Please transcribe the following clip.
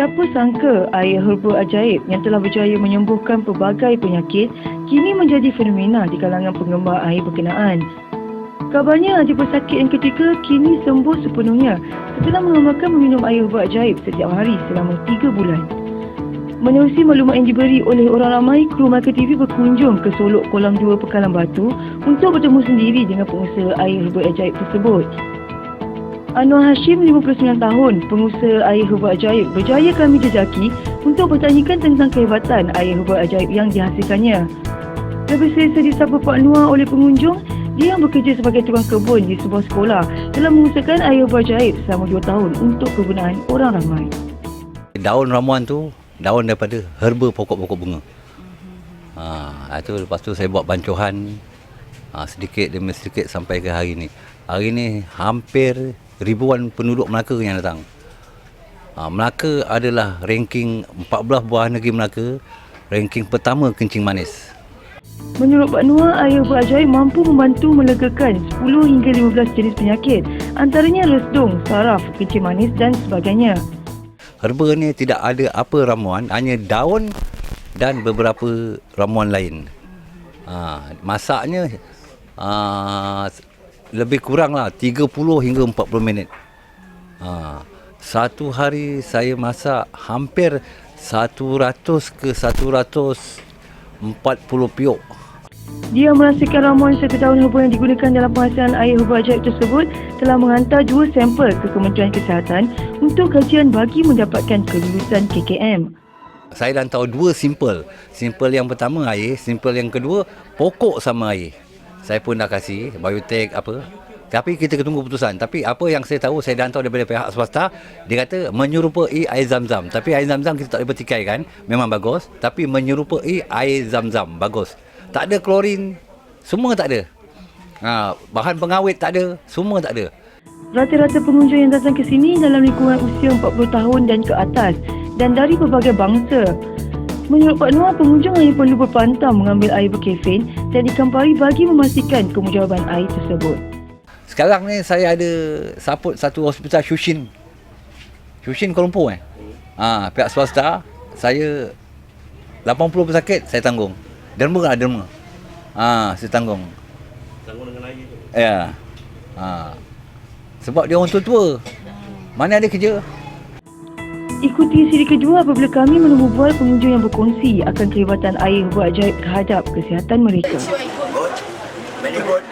Siapa sangka air herba ajaib yang telah berjaya menyembuhkan pelbagai penyakit kini menjadi fenomena di kalangan penggemar air berkenaan. Kabarnya ada pesakit yang ketika kini sembuh sepenuhnya setelah mengamalkan meminum air herba ajaib setiap hari selama 3 bulan. Menerusi maklumat yang diberi oleh orang ramai, kru Melaka TV berkunjung ke Solok Kolam 2 Pekalan Batu untuk bertemu sendiri dengan pengusaha air herba ajaib tersebut. Anwar Hashim, 59 tahun, pengusaha air herba ajaib, berjaya kami jejaki untuk bertanyakan tentang kehebatan air herba ajaib yang dihasilkannya. Lebih selesa disapa Pak Anwar oleh pengunjung, dia yang bekerja sebagai tukang kebun di sebuah sekolah telah mengusahakan air herba ajaib selama 2 tahun untuk kegunaan orang ramai. Daun ramuan tu daun daripada herba pokok-pokok bunga. Ha, itu lepas tu saya buat bancuhan ha, sedikit demi sedikit sampai ke hari ni. Hari ni hampir ribuan penduduk Melaka yang datang. Ha, Melaka adalah ranking 14 buah negeri Melaka, ranking pertama kencing manis. Menurut Pak Noah, air herba ajaib mampu membantu melegakan 10 hingga 15 jenis penyakit, antaranya resdung, saraf, kencing manis dan sebagainya. Herba ni tidak ada apa ramuan, hanya daun dan beberapa ramuan lain. Ha, masaknya ha, lebih kurang lah 30 hingga 40 minit. Ha, satu hari saya masak hampir 100 ke 140 piuk. Dia merasakan ramuan serta daun herba yang digunakan dalam penghasilan air herba ajaib tersebut telah mengantar dua sampel ke Kementerian Kesihatan untuk kajian bagi mendapatkan kelulusan KKM. Saya dah tahu dua simple. Simple yang pertama air, simple yang kedua pokok sama air. Saya pun dah kasih biotek apa. Tapi kita tunggu putusan. Tapi apa yang saya tahu, saya dah tahu daripada pihak swasta, dia kata menyerupai air zam-zam. Tapi air zam-zam kita tak boleh bertikai kan, memang bagus. Tapi menyerupai air zam-zam, bagus. Tak ada klorin, semua tak ada. Ha, bahan pengawet tak ada, semua tak ada. Rata-rata pengunjung yang datang ke sini dalam lingkungan usia 40 tahun dan ke atas dan dari berbagai bangsa. Menurut Pak Noah, pengunjung hanya perlu berpantang mengambil air berkafein dan ikan pari bagi memastikan kemujarabaan air tersebut. Sekarang ni saya ada support satu hospital Shushin. Shushin Kuala Lumpur eh. Ha, pihak swasta saya 80 pesakit saya tanggung. Derma ada derma. Ha, saya tanggung. Tanggung dengan air tu. Ya. Ha. Sebab dia orang tua-tua. Mana ada kerja? Ikuti siri kedua apabila kami menunggu bual pengunjung yang berkongsi akan kelibatan air buat ajaib terhadap kesihatan mereka. Good. Very good.